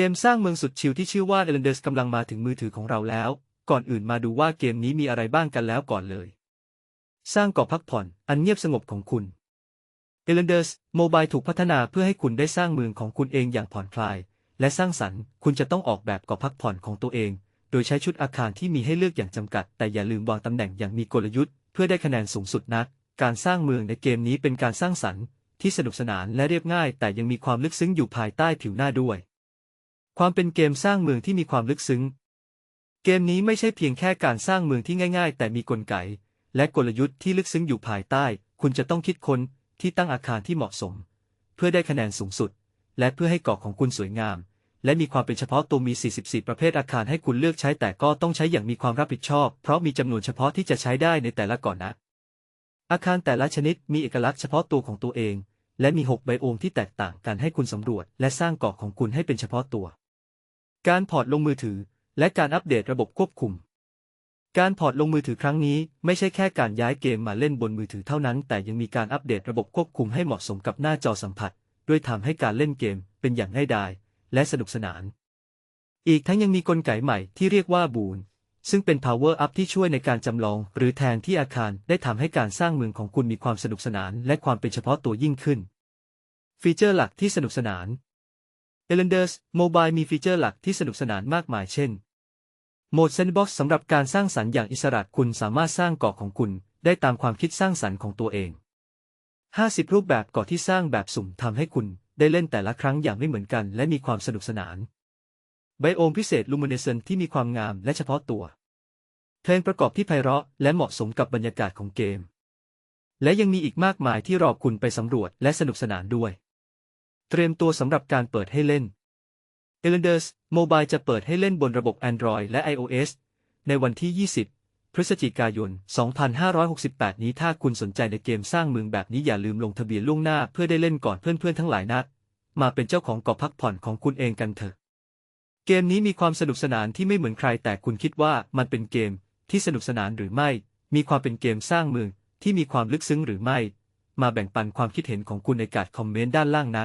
เกมสร้างเมืองสุดชิลที่ชื่อว่า e l e n d e r s กำลังมาถึงมือถือของเราแล้ว ก่อนอื่นมาดูว่าเกมนี้มีอะไรบ้างกันแล้วก่อนเลย สร้างเกาะพักผ่อน อันเงียบสงบของคุณ e l e n d e r s Mobile ถูกพัฒนาเพื่อให้คุณได้สร้างเมืองของคุณเองอย่างผ่อนคลาย และสร้างสรรค์ คุณจะต้องออกแบบเกาะพักผ่อนของตัวเอง โดยใช้ชุดอาคารที่มีให้เลือกอย่างจำกัด แต่อย่าลืมวางตำแหน่งอย่างมีกลยุทธ์ เพื่อได้คะแนนสูงสุดนัก การสร้างเมืองในเกมนี้เป็นการสร้างสรรค์ ที่สนุกสนานและเรียบง่าย แต่ยังมีความลึกซึ้งอยู่ภายใต้ผิวหน้าด้วย ความเป็นเกมสร้างเมืองที่มีความลึกซึ้ง เกมนี้ไม่ใช่เพียงแค่การสร้างเมืองที่ง่ายๆ แต่มีกลไก และกลยุทธ์ที่ลึกซึ้งอยู่ภายใต้ คุณจะต้องคิดค้นที่ตั้งอาคารที่เหมาะสม เพื่อได้คะแนนสูงสุด และเพื่อให้เกาะของคุณสวยงาม และมีความเป็นเฉพาะตัวมี 44 ประเภทอาคารให้คุณเลือกใช้แต่ก็ต้องใช้อย่างมีความรับผิดชอบ เพราะมีจำนวนเฉพาะที่จะใช้ได้ในแต่ละเก่อนนะ อาคารแต่ละชนิดมีเอกลักษณ์เฉพาะตัวของตัวเอง และมี 6 ไบโอมที่แตกต่างกันให้คุณสำรวจ และสร้างเกาะของคุณให้เป็นเฉพาะตัว การพอร์ตลงมือถือ และการอัปเดตระบบควบคุม การพอร์ตลงมือถือครั้งนี้ไม่ใช่แค่การย้ายเกมมาเล่นบนมือถือเท่านั้น แต่ยังมีการอัปเดตระบบควบคุมให้เหมาะสมกับหน้าจอสัมผัส ด้วยทำให้การเล่นเกมเป็นอย่างง่ายดายและสนุกสนาน อีกทั้งยังมีกลไกใหม่ที่เรียกว่าบูนซึ่งเป็น power up ที่ช่วยในการจำลอง หรือแทนที่อาคารได้ทำให้การสร้างเมืองของคุณมีความสนุกสนาน และความเป็นเฉพาะตัวยิ่งขึ้น ฟีเจอร์หลักที่สนุกสนาน e l e n d e r s Mobile มีฟีเจอร์หลักที่สนุกสนานมากมายเช่น โหมด Sandbox สำหรับการสร้างสรรค์อย่างอิสระคุณสามารถสร้างเกาะของคุณ ได้ตามความคิดสร้างสรรค์ของตัวเอง 50 รูปแบบเกาะที่สร้างแบบสุ่มทำให้คุณได้เล่นแต่ละครั้งอย่างไม่เหมือนกัน และมีความสนุกสนาน ไบโอมพิเศษ Luminescent ที่มีความงามและเฉพาะตัว เพลงประกอบที่ไพเราะและเหมาะสมกับบรรยากาศของเกม และยังมีอีกมากมายที่รอคุณไปสำรวจและสนุกสนานด้วย เตรียมตัวสำหรับการเปิดให้เล่น e l e n d e r s Mobile จะเปิดให้เล่นบนระบบ Android และ iOS ในวันที่ 20 พฤศจิกายน 2568 นี้ถ้าคุณสนใจในเกมสร้างเมืองแบบนี้อย่าลืมลงทะเบียนล่วงหน้าเพื่อได้เล่นก่อนเพื่อนๆทั้งหลายนะมาเป็นเจ้าของเกาะพักผ่อนของคุณเองกันเถอะ เกมนี้มีความสนุกสนานที่ไม่เหมือนใครแต่คุณคิดว่ามันเป็นเกมที่สนุกสนานหรือไม่ มีความเป็นเกมสร้างเมืองที่มีความลึกซึ้งหรือไม่ มาแบ่งปันความคิดเห็นของคุณในการคอมเมนต์ด้านล่างนะ